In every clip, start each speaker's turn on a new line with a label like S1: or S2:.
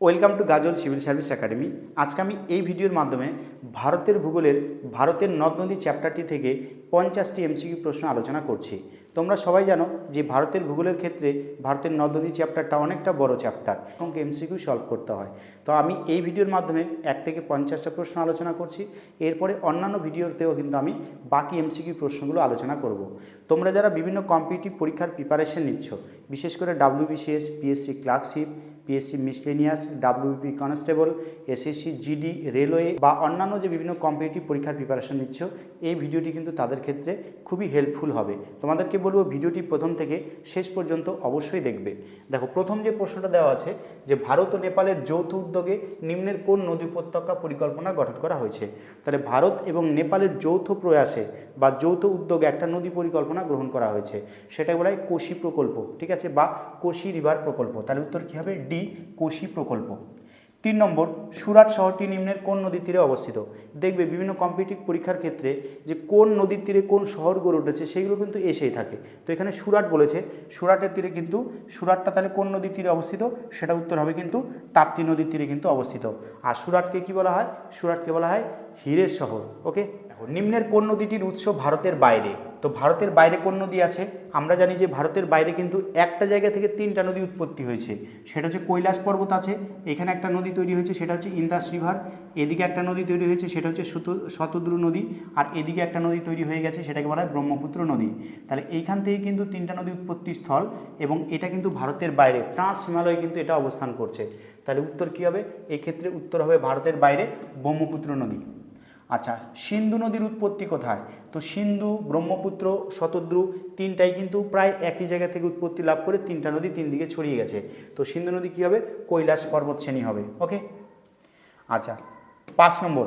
S1: Welcome to Gajol civil service academy. আজকে আমি এই ভিডিওর মাধ্যমে ভারতের ভূগোলের, ভারতের নদ নদী চ্যাপ্টারটি থেকে পঞ্চাশটি এমসিকিউ প্রশ্ন আলোচনা করছি। তোমরা সবাই জানো যে ভারতের ভূগোলের ক্ষেত্রে ভারতের নদ চ্যাপ্টারটা অনেকটা বড় চ্যাপ্টার, এবং এমসিকিউ সলভ করতে হয়। তো আমি এই ভিডিওর মাধ্যমে এক থেকে পঞ্চাশটা প্রশ্ন আলোচনা করছি। এরপরে অন্যান্য ভিডিওতেও কিন্তু আমি বাকি এমসিকিউ প্রশ্নগুলো আলোচনা করব। তোমরা যারা বিভিন্ন কম্পিটিটিভ পরীক্ষার প্রিপারেশন নিচ্ছ, বিশেষ করে WBCS PSC clerkship PSC miscellaneous WP constable SSC GD railway বা অন্যান্য যে বিভিন্ন কম্পিটিটিভ পরীক্ষার প্রিপারেশন নিচ্ছ, এই ভিডিওটি কিন্তু তাদের ক্ষেত্রে খুবই হেল্পফুল হবে। তোমাদেরকে বলব ভিডিওটি প্রথম থেকে শেষ পর্যন্ত অবশ্যই দেখবে। দেখো, প্রথম যে প্রশ্নটা দেওয়া আছে যে, ভারত ও নেপালের যৌথ উদ্যোগে নিম্নের কোন নদী উপত্যকা পরিকল্পনা গঠন করা হয়েছে? তাহলে ভারত এবং নেপালের যৌথ প্রয়াসে বা যৌথ উদ্যোগে একটা নদী পরিকল্পনা গ্রহণ করা হয়েছে। সেটাই বলা হয় কোশি প্রকল্প, ঠিক আছে? বা কোশি রিভার প্রকল্প। তাহলে উত্তর কী হবে? ডি, কোশি প্রকল্প। তিন নম্বর, সুরাট শহরটি নিম্নের কোন নদীর তীরে অবস্থিত? দেখবে বিভিন্ন কম্পিটিভ পরীক্ষার ক্ষেত্রে যে কোন নদীর তীরে কোন শহর গড়ে উঠেছে সেগুলো কিন্তু এসেই থাকে। তো এখানে সুরাট বলেছে, সুরাটের তীরে কিন্তু, সুরাটটা তাহলে কোন নদীর তীরে অবস্থিত? সেটা উত্তর হবে কিন্তু তাপ্তি নদীর তীরে কিন্তু অবস্থিত। আর সুরাটকে কি বলা হয়? সুরাটকে বলা হয় হীরের শহর। ওকে? নিম্নের কোন নদীটির উৎস ভারতের বাইরে? তো ভারতের বাইরে কোন নদী আছে? আমরা জানি যে ভারতের বাইরে কিন্তু একটা জায়গা থেকে তিনটা নদী উৎপত্তি হয়েছে। সেটা হচ্ছে কৈলাস পর্বত আছে, এখানে একটা নদী তৈরি হয়েছে, সেটা হচ্ছে ইন্দাস রিভার। এদিকে একটা নদী তৈরি হয়েছে, সেটা হচ্ছে শত- শতদ্রু নদী। আর এদিকে একটা নদী তৈরি হয়ে গেছে, সেটাকে বলা হয় ব্রহ্মপুত্র নদী। তাহলে এইখান থেকে কিন্তু তিনটা নদী উৎপত্তি স্থল এবং এটা কিন্তু ভারতের বাইরে, ট্রান্স হিমালয়ে কিন্তু এটা অবস্থান করছে। তাহলে উত্তর কী হবে? এক্ষেত্রে উত্তর হবে ভারতের বাইরে ব্রহ্মপুত্র নদী। আচ্ছা সিন্ধু নদীর উৎপত্তি কোথায়? তো সিন্ধু, ব্রহ্মপুত্র, শতদ্রু তিনটাই কিন্তু প্রায় একই জায়গা থেকে উৎপত্তি লাভ করে তিনটা নদী তিন দিকে ছড়িয়ে গেছে। তো সিন্ধু নদী কী হবে? কৈলাস পর্বত শ্রেণি হবে। ওকে আচ্ছা পাঁচ নম্বর।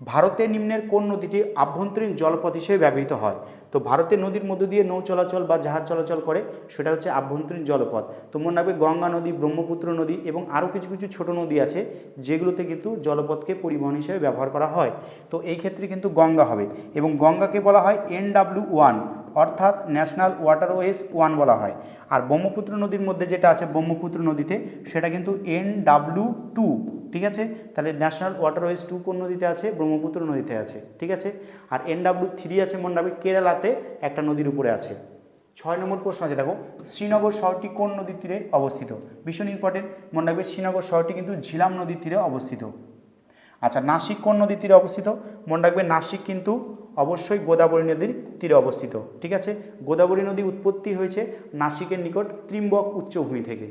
S1: ভারতের নিম্নের কোন নদীটি আভ্যন্তরীণ জলপথ হিসেবে ব্যবহৃত হয়? তো ভারতের নদীর মধ্য দিয়ে নৌ চলাচল বা জাহাজ চলাচল করে, সেটা হচ্ছে আভ্যন্তরীণ জলপথ। তো মনে রাখবে গঙ্গা নদী, ব্রহ্মপুত্র নদী এবং আরও কিছু কিছু ছোট নদী আছে, যেগুলোতে কিন্তু জলপথকে পরিবহন হিসেবে ব্যবহার করা হয়। তো এই ক্ষেত্রে কিন্তু গঙ্গা হবে এবং গঙ্গাকে বলা হয় এন ডাব্লিউ ওয়ান, অর্থাৎ ন্যাশনাল ওয়াটার ওয়াটারওয়েজ ওয়ান বলা হয়। আর ব্রহ্মপুত্র নদীর মধ্যে যেটা আছে ব্রহ্মপুত্র নদীতে, সেটা কিন্তু এন ডাব্লিউ টু ঠিক আছে? তাহলে ন্যাশনাল ওয়াটারওয়েজ টু কোন নদীতে আছে? ব্রহ্মপুত্র নদীতে আছে, ঠিক আছে? আর এন ডাব্লিউ থ্রি আছে মনে রাখবে, কেরালাতে একটা নদীর উপরে আছে। ছয় নম্বর প্রশ্ন আছে, দেখো, শ্রীনগর শহরটি কোন নদীর তীরে অবস্থিত? ভীষণ ইম্পর্টেন্ট মনে রাখবে শ্রীনগর শহরটি কিন্তু ঝিলাম নদীর তীরে অবস্থিত। আচ্ছা নাসিক কোন নদীর তীরে অবস্থিত? মনে রাখবে নাসিক কিন্তু অবশ্যই গোদাবরী নদীর তীরে অবস্থিত, ঠিক আছে? গোদাবরী নদী উৎপত্তি হয়েছে নাসিকের নিকট ত্রিম্বক উচ্চভূমি থেকে।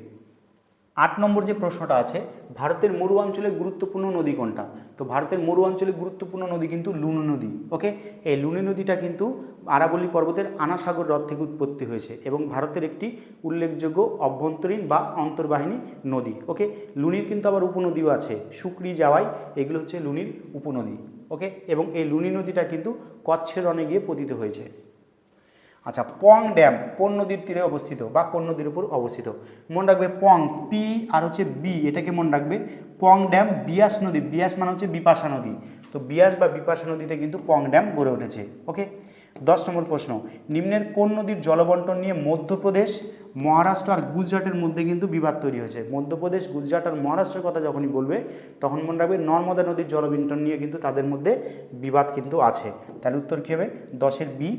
S1: আট নম্বর যে প্রশ্নটা আছে, ভারতের মরু অঞ্চলে গুরুত্বপূর্ণ নদী কোনটা? তো ভারতের মরু অঞ্চলে গুরুত্বপূর্ণ নদী কিন্তু লুনি নদী ওকে এই লুনি নদীটা কিন্তু আরাবল্লী পর্বতের আনাসাগর হ্রদ থেকে উৎপত্তি হয়েছে এবং ভারতের একটি উল্লেখযোগ্য অভ্যন্তরীণ বা অন্তর্বাহিনী নদী ওকে লুনির কিন্তু আবার উপনদীও আছে, শুকরি যাওয়াই এগুলো হচ্ছে লুনির উপনদী ওকে এবং এই লুনি নদীটা কিন্তু কচ্ছের রনে গিয়ে পতিত হয়েছে। আচ্ছা পং ড্যাম কোন নদীর তীরে অবস্থিত বা কোন নদীর উপর অবস্থিত? মনে রাখবে পং পি আর হচ্ছে বি, এটাকে মনে রাখবে পং ড্যাম বিয়াস নদী। বিয়াস মানে হচ্ছে বিপাশা নদী। তো বিয়াস বা বিপাশা নদীতে কিন্তু পং ড্যাম গড়ে উঠেছে, ওকে? দশ নম্বর প্রশ্ন, নিম্নের কোন নদীর জলবন্টন নিয়ে মধ্যপ্রদেশ, মহারাষ্ট্র আর গুজরাটের মধ্যে কিন্তু বিবাদ তৈরি হয়েছে। মধ্যপ্রদেশ, গুজরাট আর মহারাষ্ট্রের কথা যখনই বলবে, তখন মনে রাখবে নর্মদা নদীর জলবন্টন নিয়ে কিন্তু তাদের মধ্যে বিবাদ কিন্তু আছে। তাহলে উত্তর কী হবে? দশের বি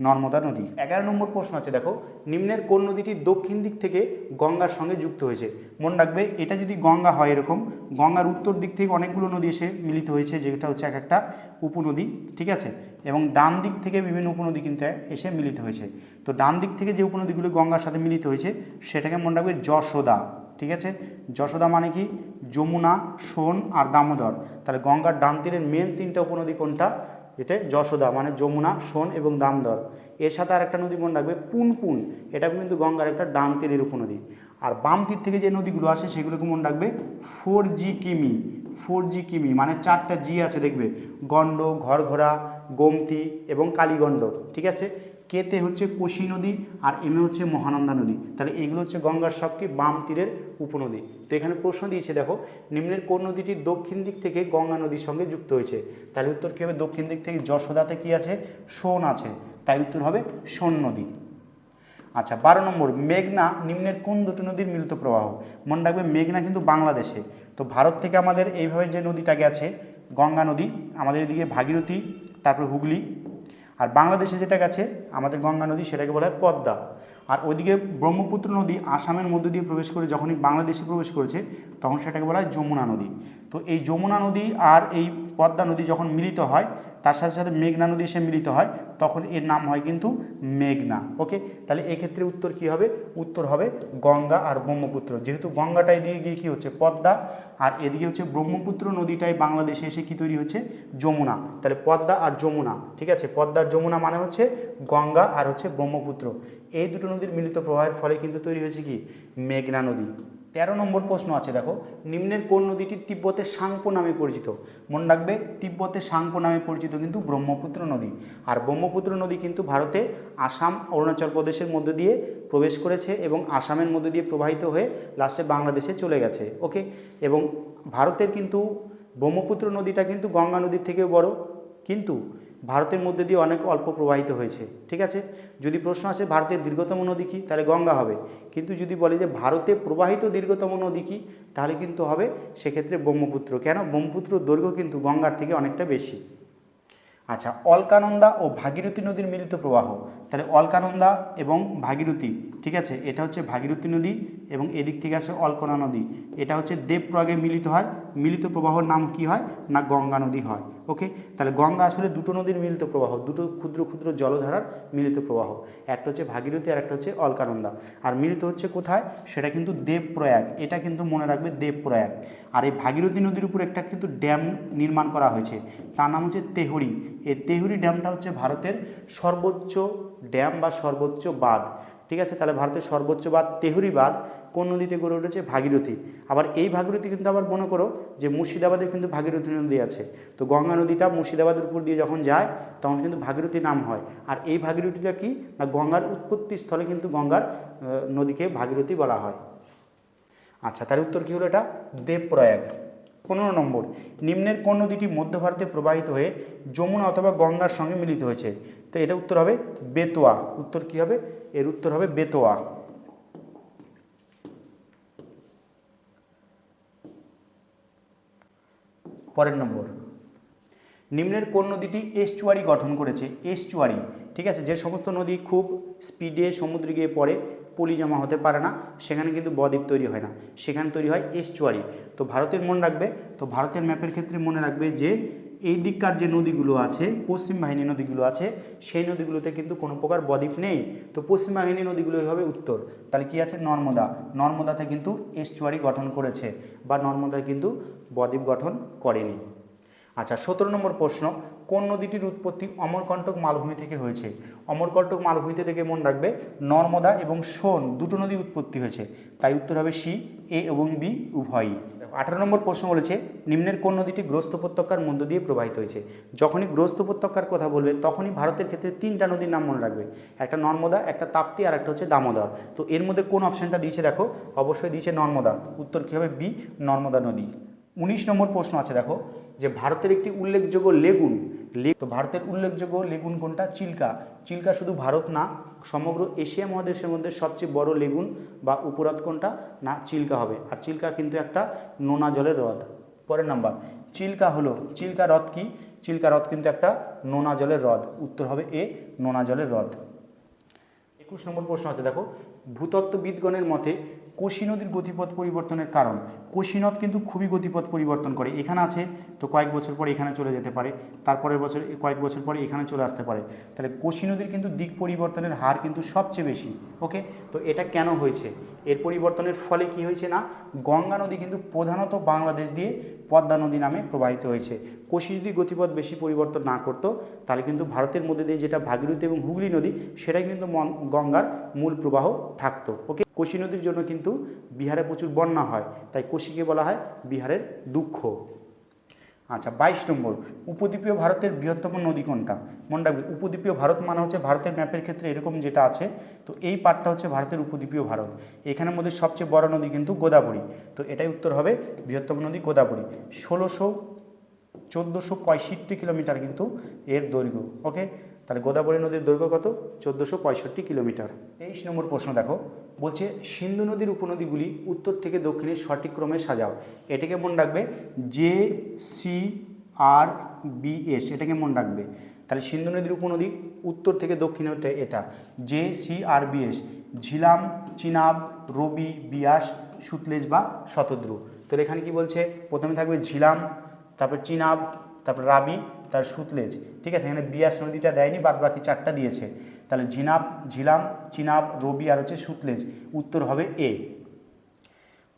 S1: নর্মদা নদী। এগারো নম্বর প্রশ্ন আছে, দেখো, নিম্নের কোন নদীটি দক্ষিণ দিক থেকে গঙ্গার সঙ্গে যুক্ত হয়েছে? মনে রাখবে, এটা যদি গঙ্গা হয় এরকম, গঙ্গার উত্তর দিক থেকে অনেকগুলো নদী এসে মিলিত হয়েছে, যেটা হচ্ছে এক একটা উপনদী, ঠিক আছে? এবং ডান দিক থেকে বিভিন্ন উপনদী কিন্তু এসে মিলিত হয়েছে। তো ডান দিক থেকে যে উপনদীগুলো গঙ্গার সাথে মিলিত হয়েছে, সেটাকে মনে রাখবে যশোদা, ঠিক আছে? যশোদা মানে কি? যমুনা, সোন আর দামোদর। তাহলে গঙ্গার ডান তীরের মেন তিনটা উপনদী কোনটা? এটা যশোদা মানে যমুনা, সোন এবং দামদর। এর সাথে আর একটা নদী মনে রাখবে, পুনপুন। এটা কিন্তু গঙ্গার একটা ডান তীরের উপনদী আর বাম তীর থেকে যে নদীগুলো আসে, সেগুলোকে মনে রাখবে ফোর জি কিমি। ফোর জি কিমি মানে চারটা জি আছে, দেখবে। গণ্ড ঘরঘোরা গোমতি এবং কালীগণ্ড ঠিক আছে? কেতে হচ্ছে কোশি নদী আর এমে হচ্ছে মহানন্দা নদী। তাহলে এইগুলো হচ্ছে গঙ্গার সবকে বাম তীরের উপনদী। তো এখানে প্রশ্ন দিয়েছে, দেখো, নিম্নের কোন নদীটি দক্ষিণ দিক থেকে গঙ্গা নদীর সঙ্গে যুক্ত হয়েছে? তাহলে উত্তর কী হবে? দক্ষিণ দিক থেকে যশোদাতে কি আছে? সোন আছে। তাই উত্তর হবে সোন নদী। আচ্ছা বারো নম্বর, মেঘনা নিম্নের কোন দুটো নদীর মিলিত প্রবাহ? মনে রাখবে, মেঘনা কিন্তু বাংলাদেশে। তো ভারত থেকে আমাদের এইভাবে যে নদীটা গেছে গঙ্গা নদী, আমাদের এদিকে ভাগীরথী, তারপরে হুগলি আর বাংলাদেশে যেটা গেছে আমাদের গঙ্গা নদী সেটাকে বলা হয় পদ্মা। আর ওইদিকে ব্রহ্মপুত্র নদী আসামের মধ্য দিয়ে প্রবেশ করে যখনই বাংলাদেশে প্রবেশ করেছে, তখন সেটাকে বলা হয় যমুনা নদী। তো এই যমুনা নদী আর এই পদ্মা নদী যখন মিলিত হয়, তার সাথে সাথে মেঘনা নদী এসে মিলিত হয়, তখন এর নাম হয় কিন্তু মেঘনা। ওকে? তাহলে এক্ষেত্রে উত্তর কি হবে? উত্তর হবে গঙ্গা আর ব্রহ্মপুত্র। যেহেতু গঙ্গাটা দিয়ে গিয়ে কী হচ্ছে? পদ্মা। আর এদিকে হচ্ছে ব্রহ্মপুত্র নদীটাই বাংলাদেশে এসে কি তৈরি হচ্ছে? যমুনা। তাহলে পদ্মা আর যমুনা, ঠিক আছে? পদ্মা আর যমুনা মানে হচ্ছে গঙ্গা আর হচ্ছে ব্রহ্মপুত্র। এই দুটো নদীর মিলিত প্রবাহের ফলে কিন্তু তৈরি হয়েছে কি? মেঘনা নদী। তেরো নম্বর প্রশ্ন আছে, দেখো। নিম্নের কোন নদীটি তিব্বতের সাংপো নামে পরিচিত? মনে রাখবে, তিব্বতের সাংপো নামে পরিচিত কিন্তু ব্রহ্মপুত্র নদী। আর ব্রহ্মপুত্র নদী কিন্তু ভারতে আসাম, অরুণাচল প্রদেশের মধ্য দিয়ে প্রবেশ করেছে এবং আসামের মধ্য দিয়ে প্রবাহিত হয়ে লাস্টে বাংলাদেশে চলে গেছে, ওকে? এবং ভারতের কিন্তু ব্রহ্মপুত্র নদীটা কিন্তু গঙ্গা নদীর থেকেও বড়। কিন্তু ভারতের মধ্যে দিয়ে অনেক অল্প প্রবাহিত হয়েছে, ঠিক আছে? যদি প্রশ্ন আসে ভারতের দীর্ঘতম নদী কী, তাহলে গঙ্গা হবে। কিন্তু যদি বলে যে ভারতে প্রবাহিত দীর্ঘতম নদী কী, তাহলে কিন্তু হবে সেক্ষেত্রে ব্রহ্মপুত্র। কেন? ব্রহ্মপুত্র দৈর্ঘ্য কিন্তু গঙ্গার থেকে অনেকটা বেশি। আচ্ছা অলকানন্দা ও ভাগীরথী নদীর মিলিত প্রবাহ। তাহলে অলকানন্দা এবং ভাগীরথী, ঠিক আছে? এটা হচ্ছে ভাগীরথী নদী এবং এদিক থেকে আসে অলকনা নদী। এটা হচ্ছে দেবপ্রয়াগে মিলিত হয়। মিলিত প্রবাহর নাম কি হয়? না, গঙ্গা নদী হয়। ওকে? তাহলে গঙ্গা আসলে দুটো নদীর মিলিত প্রবাহ, দুটো ক্ষুদ্র ক্ষুদ্র জলধারার মিলিত প্রবাহ। একটা হচ্ছে ভাগীরথী আর একটা হচ্ছে অলকানন্দা। আর মিলিত হচ্ছে কোথায়? সেটা কিন্তু দেবপ্রয়াগ। এটা কিন্তু মনে রাখবে দেবপ্রয়াগ। আর এই ভাগীরথী নদীর উপর একটা কিন্তু ড্যাম নির্মাণ করা হয়েছে। তার নাম হচ্ছে তেহরি। এই তেহরি ড্যামটা হচ্ছে ভারতের সর্বোচ্চ ড্যাম বা সর্বোচ্চ বাঁধ। ঠিক আছে? তাহলে ভারতের সর্বোচ্চ বাঁধ তেহরি বাঁধ কোন নদীতে গড়ে উঠেছে? ভাগীরথী। আবার এই ভাগীরথী কিন্তু আবার মনে করো যে মুর্শিদাবাদের কিন্তু ভাগীরথী নদী আছে। তো গঙ্গা নদীটা মুর্শিদাবাদের উপর দিয়ে যখন যায়, তখন কিন্তু ভাগীরথী নাম হয়। আর এই ভাগীরথীটা কি? না, গঙ্গার উৎপত্তি স্থলে কিন্তু গঙ্গার নদীকে ভাগীরথী বলা হয়। আচ্ছা তার উত্তর কী হলো এটা? দেবপ্রয়াগ। পনেরো নম্বর, নিম্নের কোন নদীটি মধ্য ভারতে প্রবাহিত হয়ে যমুনা অথবা গঙ্গার সঙ্গে মিলিত হয়েছে? তো এটা উত্তর হবে বেতোয়া। উত্তর কি হবে? এর উত্তর হবে বেতোয়া। পরের নম্বর নিম্নের কোন নদীটি এস্টুয়ারি গঠন করেছে? এস্টুয়ারি, ঠিক আছে? যে সমস্ত নদী খুব স্পিডে সমুদ্রে গিয়ে পড়ে, পলি জমা হতে পারে না, সেখানে কিন্তু বদ্বীপ তৈরি হয় না। সেখানে তৈরি হয় এস্টুয়ারি। তো ভারতের মনে রাখবে, তো ভারতের ম্যাপের ক্ষেত্রে মনে রাখবে যে, এই দিককার যে নদীগুলো আছে, পশ্চিম বাহিনী নদীগুলো আছে, সেই নদীগুলোতে কিন্তু কোনো প্রকার বদ্বীপ নেই। তো পশ্চিম বাহিনী নদীগুলো হবে উত্তর। তাহলে কি আছে? নর্মদা। নর্মদাতে কিন্তু এস্টুয়ারি গঠন করেছে, বা নর্মদা কিন্তু বদ্বীপ গঠন করেনি। আচ্ছা সতেরো নম্বর প্রশ্ন, কোন নদীটির উৎপত্তি অমরকণ্টক মালভূমি থেকে হয়েছে? অমরকণ্টক মালভূমিতে থেকে মনে রাখবে, নর্মদা এবং সোন দুটো নদী উৎপত্তি হয়েছে। তাই উত্তর হবে সি, এ এবং বি, উভয়ই। আঠারো নম্বর প্রশ্ন বলেছে, নিম্নের কোন নদীটি গ্রস্ত উপত্যকার মধ্য দিয়ে প্রবাহিত হয়েছে? যখনই গ্রস্ত উপত্যকার কথা বলবে, তখনই ভারতের ক্ষেত্রে তিনটা নদীর নাম মনে রাখবে। একটা নর্মদা, একটা তাপ্তি, আর একটা হচ্ছে দামোদর। তো এর মধ্যে কোন অপশানটা দিয়েছে দেখো? অবশ্যই দিয়েছে নর্মদা। উত্তর কী হবে? বি, নর্মদা নদী। উনিশ নম্বর প্রশ্ন আছে দেখো যে ভারতের একটি উল্লেখযোগ্য লেগুন তো ভারতের উল্লেখযোগ্য লেগুন কোনটা? চিল্কা। চিল্কা শুধু ভারত না, সমগ্র এশিয়া মহাদেশের মধ্যে সবচেয়ে বড় লেগুন বা উপহ্রদ কোনটা? না, চিল্কা হবে। আর চিল্কা কিন্তু একটা নোনা জলের হ্রদ। পরের নাম্বার, চিল্কা হলো, চিল্কা হ্রদ কি? চিল্কা হ্রদ কিন্তু একটা নোনা জলের হ্রদ। উত্তর হবে এ, নোনা জলের হ্রদ। একুশ নম্বর প্রশ্ন আছে, দেখো। ভূতত্ত্ববিদগণের মতে কোশি নদীর গতিপথ পরিবর্তনের কারণ। কোশি নদ কিন্তু খুবই গতিপথ পরিবর্তন করে। এখানে আছে, তো কয়েক বছর পর এখানে চলে যেতে পারে। তারপরের বছর, কয়েক বছর পরে এখানে চলে আসতে পারে। তাহলে কোশি নদীর কিন্তু দিক পরিবর্তনের হার কিন্তু সবচেয়ে বেশি ওকে তো এটা কেন হয়েছে? এর পরিবর্তনের ফলে কি হয়েছে না? গঙ্গা নদী কিন্তু প্রধানত বাংলাদেশ দিয়ে পদ্মা নদী নামে প্রবাহিত হয়েছে। কোশি যদি গতিপথ বেশি পরিবর্তন না করত, তাহলে কিন্তু ভারতের মধ্যে দিয়ে যেটা ভাগীরথী এবং হুগলি নদী, সেটাই কিন্তু গঙ্গার মূল প্রবাহ থাকতো। ওকে কোশি নদীর জন্য কিন্তু বিহারে প্রচুর বন্যা হয়। তাই কোশিকে বলা হয় বিহারের দুঃখ। আচ্ছা বাইশ নম্বর। উপদ্বীপীয় ভারতের বৃহত্তম নদী কোনটা? মনে রাখবে, উপদ্বীপীয় ভারত মানে হচ্ছে ভারতের ম্যাপের ক্ষেত্রে এরকম যেটা আছে। তো এই পার্টটা হচ্ছে ভারতের উপদ্বীপীয় ভারত। এখানের মধ্যে সবচেয়ে বড় নদী কিন্তু গোদাবরী। তো এটাই উত্তর হবে বৃহত্তম নদী গোদাবরী। ষোলোশো চোদ্দোশো পঁয়ষট্টি কিলোমিটার কিন্তু এর দৈর্ঘ্য ওকে তাহলে গোদাবরী নদীর দৈর্ঘ্য কত? চোদ্দোশো পঁয়ষট্টি কিলোমিটার। তেইশ নম্বর প্রশ্ন দেখো। বলছে সিন্ধু নদীর উপনদীগুলি উত্তর থেকে দক্ষিণে সঠিক ক্রমে সাজাও। এটাকে মনে রাখবে J C R B S. এটাকে মনে রাখবে। তাহলে সিন্ধু নদীর উপনদী উত্তর থেকে দক্ষিণে ওটা এটা। J C R B S. Jhelum, Chenab, Ravi, Beas, Sutlej বা শতদ্রু। তাহলে এখানে কি বলছে? প্রথমে থাকবে ঝিলাম, তারপর চিনাব, তারপর রাবি তার সুতলেজ। ঠিক আছে? এখানে বিয়াস নদীটা দেয়নি বাদ বাকি চারটা দিয়েছে। তাহলে ঝিনাব, ঝিলাম, চিনাব, রবি আর হচ্ছে সুতলেজ। উত্তর হবে এ।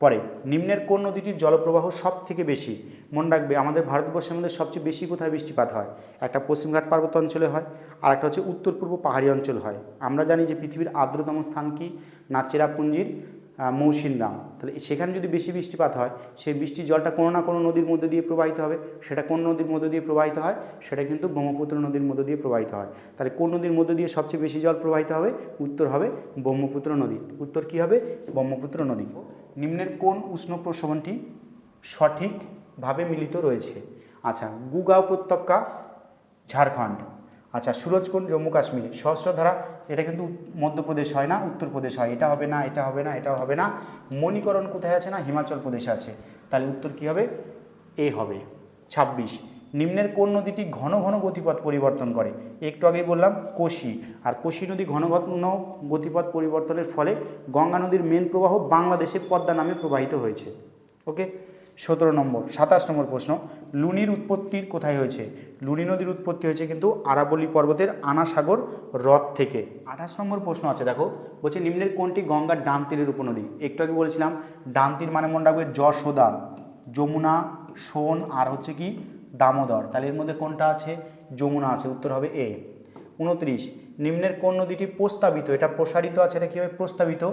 S1: পরে, নিম্নের কোন নদীটির জলপ্রবাহ সব থেকে বেশি? মনে রাখবে, আমাদের ভারতবর্ষের মধ্যে সবচেয়ে বেশি কোথায় বৃষ্টিপাত হয়? একটা পশ্চিমঘাট পার্বত্য অঞ্চলে হয়, আর একটা হচ্ছে উত্তর পূর্ব পাহাড়ি অঞ্চল হয়। আমরা জানি যে পৃথিবীর আর্দ্রতম স্থান কি? না চেরাপুঞ্জির মৌসিনরাম তাহলে সেখানে যদি বেশি বৃষ্টিপাত হয়, সেই বৃষ্টির জলটা কোনো না কোনো নদীর মধ্যে দিয়ে প্রবাহিত হবে। সেটা কোন নদীর মধ্যে দিয়ে প্রবাহিত হয়? সেটা কিন্তু ব্রহ্মপুত্র নদীর মধ্যে দিয়ে প্রবাহিত হয়। তাহলে কোন নদীর মধ্যে দিয়ে সবচেয়ে বেশি জল প্রবাহিত হবে? উত্তর হবে ব্রহ্মপুত্র নদী। উত্তর কি হবে? ব্রহ্মপুত্র নদী। নিম্নের কোন উষ্ণ প্রশমনটি সঠিকভাবে মিলিত রয়েছে? আচ্ছা গুগা উপত্যকা, ঝাড়খণ্ড। আচ্ছা সুরজকুণ্ড জম্মু কাশ্মীর। সহস্রধারা, এটা কিন্তু মধ্যপ্রদেশ হয় না, উত্তরপ্রদেশ হয়। এটা হবে না, এটা হবে না এটা হবে না। মণিকরণ কোথায় আছে না? হিমাচল প্রদেশে আছে। তাহলে উত্তর কী হবে? এ হবে। ছাব্বিশ। নিম্নের কোন নদীটি ঘন ঘন গতিপথ পরিবর্তন করে? একটু আগেই বললাম, কোশি। আর কোশি নদী ঘন ঘন গতিপথ পরিবর্তনের ফলে গঙ্গা নদীর মেন প্রবাহ বাংলাদেশে পদ্মা নামে প্রবাহিত হয়েছে। ওকে সতেরো নম্বর, সাতাশ নম্বর প্রশ্ন, লুনির উৎপত্তির কোথায় হয়েছে? লুনি নদীর উৎপত্তি হয়েছে কিন্তু আরাবল্লী পর্বতের আনাসাগর হ্রদ থেকে। আঠাশ নম্বর প্রশ্ন আছে, দেখো, বলছে নিম্নের কোনটি গঙ্গার ডান তীরের উপনদী? একটু আগে বলেছিলাম, ডান তীর মানে মনে রাখবে যশোদা, যমুনা, সোন, আর হচ্ছে কি, দামোদর। তাহলে এর মধ্যে কোনটা আছে? যমুনা আছে, উত্তর হবে এ। উনত্রিশ, নিম্নের কোন নদীটি প্রস্তাবিত? এটা প্রসারিত আছে এটা কীভাবে প্রস্তাবিত।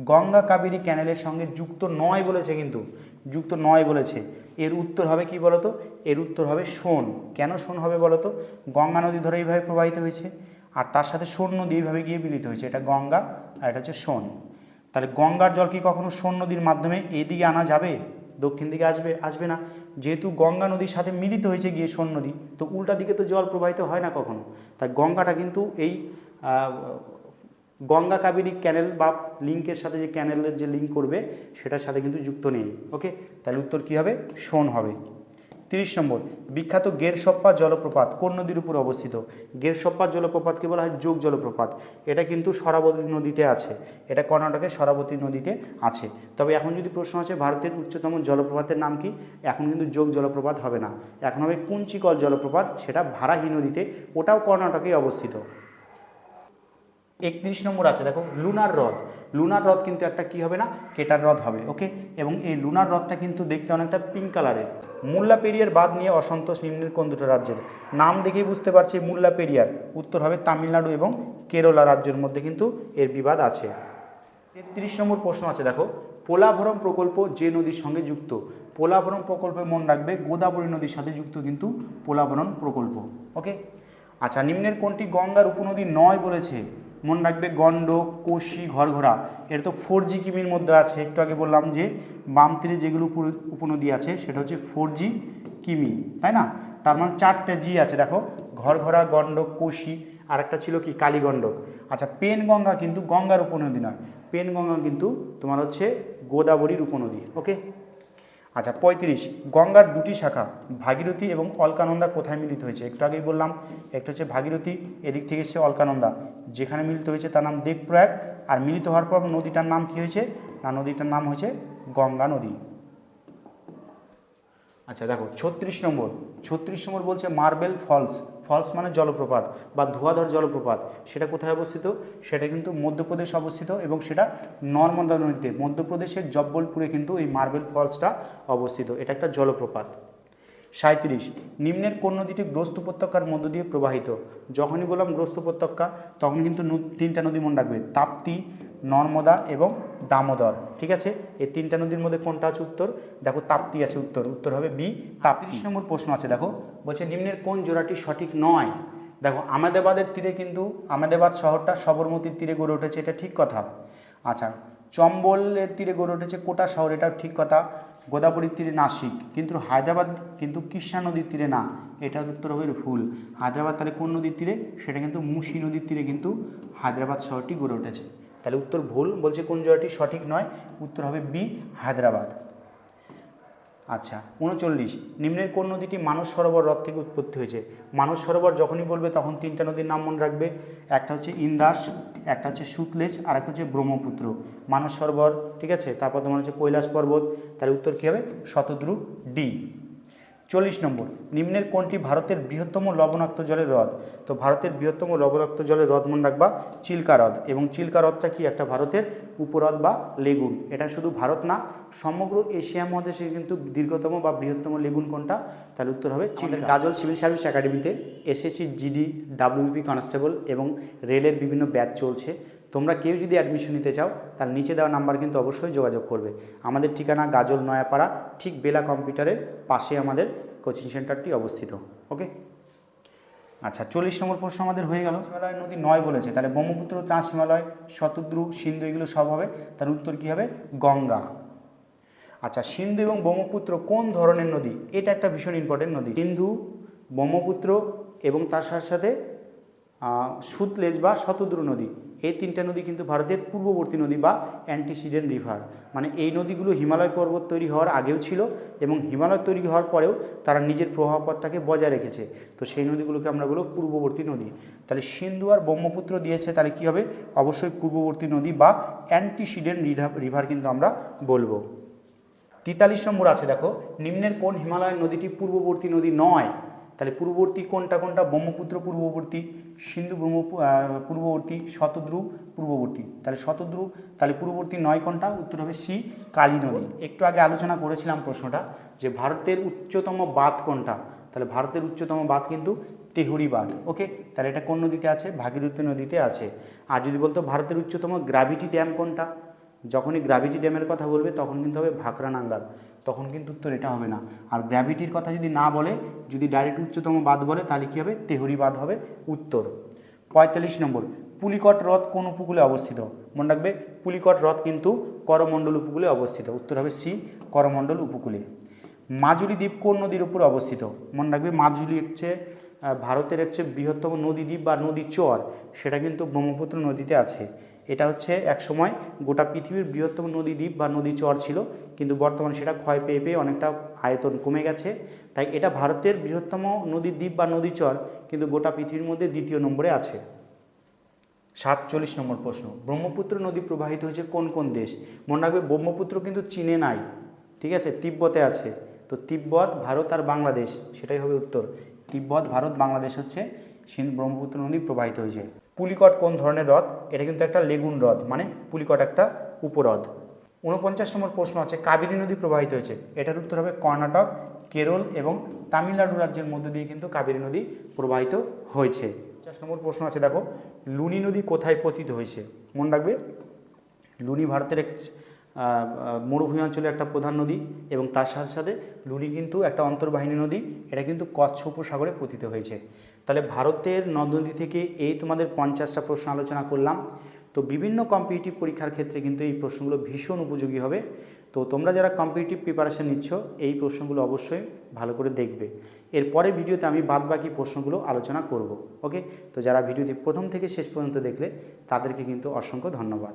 S1: গঙ্গা কাবেরী ক্যানেলের সঙ্গে যুক্ত নয় বলেছে কিন্তু। যুক্ত নয় বলেছে। এর উত্তর হবে কি বলতো? এর উত্তর হবে সোন। কেন সোন হবে বলতো? গঙ্গা নদী ধরে এইভাবে প্রবাহিত হয়েছে। আর তার সাথে সোন নদী এইভাবে গিয়ে মিলিত হয়েছে। এটা গঙ্গা আর এটা হচ্ছে সোন। তাহলে গঙ্গার জল কি কখনো সোন নদীর মাধ্যমে এদিকে আনা যাবে? দক্ষিণ দিকে আসবে আসবে না। যেহেতু গঙ্গা নদীর সাথে মিলিত হয়েছে গিয়ে সোন নদী, তো উল্টা দিকে তো জল প্রবাহিত হয় না কখনো। তাই গঙ্গাটা কিন্তু এই গঙ্গা কাবেরী ক্যানেল বা লিঙ্কের সাথে যে ক্যানেলের যে লিঙ্ক করবে, সেটার সাথে কিন্তু যুক্ত নেই ওকে তাহলে উত্তর কী হবে? সোন হবে। তিরিশ নম্বর, বিখ্যাত গেরসপ্পা জলপ্রপাত কোন নদীর উপর অবস্থিত? গেরসপ্পা জলপ্রপাতকে বলা হয় যোগ জলপ্রপাত। এটা কিন্তু সরাবতী নদীতে আছে, এটা কর্ণাটকের সরাবতী নদীতে আছে। তবে এখন যদি প্রশ্ন আছে ভারতের উচ্চতম জলপ্রপাতের নাম কি? এখন কিন্তু যোগ জলপ্রপাত হবে না। এখন হবে কুঞ্চিকল জলপ্রপাত, সেটা ভারাহি নদীতে, ওটাও কর্ণাটকেই অবস্থিত। একত্রিশ নম্বর আছে, দেখো লুনার হ্রদ। লুনার হ্রদ কিন্তু একটা কি হবে না? কেটার হ্রদ হবে ওকে এবং এই লুনার হ্রদটা কিন্তু দেখতে অনেকটা পিঙ্ক কালারের মুল্লা পেরিয়ার বাদ নিয়ে অসন্তোষ নিম্নের কোন দুটো রাজ্যের? নাম দেখেই বুঝতে পারছি, মুল্লা পেরিয়ার। উত্তর হবে তামিলনাড়ু এবং কেরলা রাজ্যের মধ্যে কিন্তু এর বিবাদ আছে। তেত্রিশ নম্বর প্রশ্ন আছে, দেখো, পোলাভরম প্রকল্প যে নদীর সঙ্গে যুক্ত। পোলাভরম প্রকল্পে মন রাখবে গোদাবরী নদীর সাথে যুক্ত কিন্তু পোলাভরম প্রকল্প ওকে আচ্ছা নিম্নের কোনটি গঙ্গার উপনদী নয় বলেছে? মনে রাখবে গন্ডক কোশি ঘরঘরা এটা তো ফোর জি কিমির মধ্যে আছে। একটু আগে বললাম যে বাম তীরে যেগুলো উপ- উপনদী আছে, সেটা হচ্ছে ফোর জি কিমি, তাই না? তার মানে চারটে জি আছে, দেখো। ঘরঘরা গন্ডক কোশি আর একটা ছিল কি? কালীগণ্ডক। আচ্ছা পেনগঙ্গা কিন্তু গঙ্গার উপনদী নয়। পেনগঙ্গা কিন্তু তোমার হচ্ছে গোদাবরীর উপনদী ওকে আচ্ছা পঁয়ত্রিশ। গঙ্গার দুটি শাখা, ভাগীরথী এবং অলকানন্দা কোথায় মিলিত হয়েছে? একটু আগেই বললাম, একটা হচ্ছে ভাগীরথী, এদিক থেকে এসছে অলকানন্দা, যেখানে মিলিত হয়েছে তার নাম দেবপ্রয়াগ, আর মিলিত হওয়ার পর নদীটার নাম কি হয়েছে? না, নদীটার নাম হয়েছে গঙ্গা নদী। আচ্ছা দেখো, ছত্রিশ নম্বর ছত্রিশ নম্বর বলছে মার্বেল ফলস। ফলস মানে জলপ্রপাত বা ধোয়াধর জলপ্রপাত। সেটা কোথায় অবস্থিত? সেটা কিন্তু মধ্যপ্রদেশ অবস্থিত এবং সেটা নর্মদা নদীতে মধ্যপ্রদেশের জব্বলপুরে কিন্তু এই মার্বেল ফলসটা অবস্থিত। এটা একটা জলপ্রপাত। সাঁত্রিশ নিম্নের কোন নদীটি গ্রস্ত উপত্যকার মধ্য দিয়ে প্রবাহিত? যখনই বললাম গ্রস্ত উপত্যকা, তখন কিন্তু তিনটা নদী মনে রাখবে। তাপ্তি নর্মদা এবং দামোদর, ঠিক আছে? এই তিনটা নদীর মধ্যে কোনটা আছে উত্তর? দেখো তাপ্তি আছে উত্তর উত্তর হবে বি তাপ্তিরিশ নম্বর প্রশ্ন আছে, দেখো। বলছে নিম্নের কোন জোড়াটি সঠিক নয়? দেখো আমাদেবাদের তীরে কিন্তু আমাদেবাদ শহরটা সবরমতীর তীরে গড়ে উঠেছে, এটা ঠিক কথা। আচ্ছা চম্বলের তীরে গড়ে উঠেছে কোটা শহর, এটাও ঠিক কথা। গোদাবরীর তীরে নাসিক, কিন্তু হায়দ্রাবাদ কিন্তু কৃষ্ণা নদীর তীরে না এটা উত্তর হবে ভুল হায়দ্রাবাদ তাহলে কোন নদীর তীরে? সেটা কিন্তু মুসি নদীর তীরে কিন্তু হায়দ্রাবাদ শহরটি গড়ে উঠেছে। তাহলে উত্তর ভুল, বলছে কোন জায়গাটি সঠিক নয়, উত্তর হবে বি, হায়দ্রাবাদ। আচ্ছা উনচল্লিশ, নিম্নের কোন নদীটি মানস সরোবর হ্রদ থেকে উৎপত্তি হয়েছে? মানস সরোবর যখনই বলবে তখন তিনটা নদীর নাম মনে রাখবে। একটা হচ্ছে ইন্দাস, একটা হচ্ছে সুতলেজ, আর একটা হচ্ছে ব্রহ্মপুত্র। মানস সরোবর, ঠিক আছে? তারপর তোমার হচ্ছে কৈলাস পর্বত, তাহলে উত্তর কী হবে? শতদ্রু ডি। চল্লিশ নম্বর, নিম্নের কোনটি ভারতের বৃহত্তম লবণাক্ত জলের হ্রদ? তো ভারতের বৃহত্তম লবণাক্ত জলের হ্রদ মনে রাখবা, চিল্কা হ্রদ। এবং চিল্কা হ্রদটা কি? একটা ভারতের উপহ্রদ বা লেগুন। এটা শুধু ভারত না, সমগ্র এশিয়া মহাদেশে কিন্তু দীর্ঘতম বা বৃহত্তম লেগুন কোনটা? তাহলে উত্তর হবে চিল্কা। গাজল সিভিল সার্ভিস একাডেমিতে এসএসসি, জিডি ডাব্লিউপি কনস্টেবল এবং রেলের বিভিন্ন ব্যাচ চলছে। তোমরা কেউ যদি অ্যাডমিশন নিতে চাও, তার নিচে দেওয়া নাম্বার কিন্তু অবশ্যই যোগাযোগ করবে। আমাদের ঠিকানা গাজল নয়াপাড়া, ঠিক বেলা কম্পিউটারের পাশে আমাদের কোচিং সেন্টারটি অবস্থিত ওকে আচ্ছা চল্লিশ নম্বর প্রশ্ন আমাদের হয়ে গেল। হিমালয় নদী নয় বলেছে, তাহলে ব্রহ্মপুত্র ট্রান্স হিমালয় শতদ্রু, সিন্ধু এগুলো সব হবে, তার উত্তর কী হবে? গঙ্গা। আচ্ছা সিন্ধু এবং ব্রহ্মপুত্র কোন ধরনের নদী? এটা একটা ভীষণ ইম্পর্টেন্ট নদী। সিন্ধু, ব্রহ্মপুত্র এবং তার সাথে সাথে সুতলেজ বা শতদ্রু নদী। এই তিনটা নদী কিন্তু ভারতের পূর্ববর্তী নদী বা অ্যান্টিসিডেন্ট রিভার। মানে এই নদীগুলো হিমালয় পর্বত তৈরি হওয়ার আগেও ছিল এবং হিমালয় তৈরি হওয়ার পরেও তারা নিজের প্রভাবপথটাকে বজায় রেখেছে। তো সেই নদীগুলোকে আমরা বলব পূর্ববর্তী নদী। তাহলে সিন্ধু আর ব্রহ্মপুত্র দিয়েছে, তাহলে কী হবে? অবশ্যই পূর্ববর্তী নদী বা অ্যান্টিসিডেন্ট রিভার কিন্তু আমরা বলব। তেতাল্লিশ নম্বর আছে, দেখো। নিম্নের কোন হিমালয় নদীটি পূর্ববর্তী নদী নয়? তাহলে পূর্ববর্তী কোনটা কোনটা? ব্রহ্মপুত্র পূর্ববর্তী, সিন্ধু ব্রহ্ম পূর্ববর্তী, শতদ্রু পূর্ববর্তী। তাহলে শতদ্রু, তাহলে পূর্ববর্তী নয় কোনটা? উত্তর হবে সি, কালী নদী। একটু আগে আলোচনা করেছিলাম প্রশ্নটা যে ভারতের উচ্চতম বাঁধ কোনটা? তাহলে ভারতের উচ্চতম বাঁধ কিন্তু তেহুরি বাঁধ ওকে তাহলে এটা কোন নদীতে আছে? ভাগীরথী নদীতে আছে। আর যদি বলতো ভারতের উচ্চতম গ্র্যাভিটি ড্যাম কোনটা? যখনই গ্র্যাভিটি ড্যামের কথা বলবে, তখন কিন্তু হবে ভাকরা নাঙ্গাল। তখন কিন্তু উত্তর এটা হবে না। আর গ্র্যাভিটির কথা যদি না বলে, যদি ডাইরেক্ট উচ্চতম বাঁধ বলে, তাহলে কী হবে? তেহরি বাঁধ হবে উত্তর। পঁয়তাল্লিশ নম্বর, পুলিকট হ্রদ কোন উপকূলে অবস্থিত? মনে রাখবে, পুলিকট হ্রদ কিন্তু করমণ্ডল উপকূলে অবস্থিত। উত্তর হবে সি, করমণ্ডল উপকূলে। মাজুলি দ্বীপ কোন নদীর উপর অবস্থিত। মনে রাখবে, মাজুলি হচ্ছে ভারতের হচ্ছে বৃহত্তম নদী দ্বীপ বা নদী চর সেটা কিন্তু ব্রহ্মপুত্র নদীতে আছে। এটা হচ্ছে এক সময় গোটা পৃথিবীর বৃহত্তম নদী দ্বীপ বা নদী চর ছিল, কিন্তু বর্তমানে সেটা ক্ষয় পেয়ে পেয়ে অনেকটা আয়তন কমে গেছে। তাই এটা ভারতের বৃহত্তম নদী দ্বীপ বা নদী চর, কিন্তু গোটা পৃথিবীর মধ্যে দ্বিতীয় নম্বরে আছে। সাতচল্লিশ নম্বর প্রশ্ন, ব্রহ্মপুত্র নদী প্রবাহিত হয়েছে কোন কোন দেশ? মনে রাখবে, ব্রহ্মপুত্র কিন্তু চীনে নাই, ঠিক আছে? তিব্বতে আছে। তো তিব্বত, ভারত আর বাংলাদেশ, সেটাই হবে উত্তর। তিব্বত, ভারত, বাংলাদেশ হচ্ছে ব্রহ্মপুত্র নদী প্রবাহিত হয়েছে। পুলিকট কোন ধরনের হ্রদ? এটা কিন্তু একটা লেগুন হ্রদ মানে পুলিকট একটা উপহ্রদ। উনপঞ্চাশ নম্বর প্রশ্ন আছে, কাবেরী নদী প্রবাহিত হয়েছে। এটার উত্তর হবে কর্ণাটক, কেরল এবং তামিলনাড়ু রাজ্যের মধ্য দিয়ে কিন্তু কাবেরী নদী প্রবাহিত হয়েছে। পঞ্চাশ নম্বর প্রশ্ন আছে, দেখো, লুনি নদী কোথায় পতিত হয়েছে? মনে রাখবে? লুনি ভারতের এক মরুভূমি অঞ্চলে একটা প্রধান নদী এবং তার সাথে সাথে লুনি কিন্তু একটা অন্তর্বাহিনী নদী। এটা কিন্তু কচ্ছ উপসাগরে পতিত হয়েছে। তাহলে ভারতের নদ থেকে এই তোমাদের পঞ্চাশটা প্রশ্ন আলোচনা করলাম। তো বিভিন্ন কম্পিটিটিভ পরীক্ষার ক্ষেত্রে কিন্তু এই প্রশ্নগুলো ভীষণ উপযোগী হবে। তো তোমরা যারা কম্পিটিটিভ প্রিপারেশন নিচ্ছ, এই প্রশ্নগুলো অবশ্যই ভালো করে দেখবে। এর পরের ভিডিওতে আমি বাদবাকি প্রশ্নগুলো আলোচনা করব ওকে তো যারা ভিডিওটি প্রথম থেকে শেষ পর্যন্ত দেখলে, তাদেরকে কিন্তু অসংখ্য ধন্যবাদ।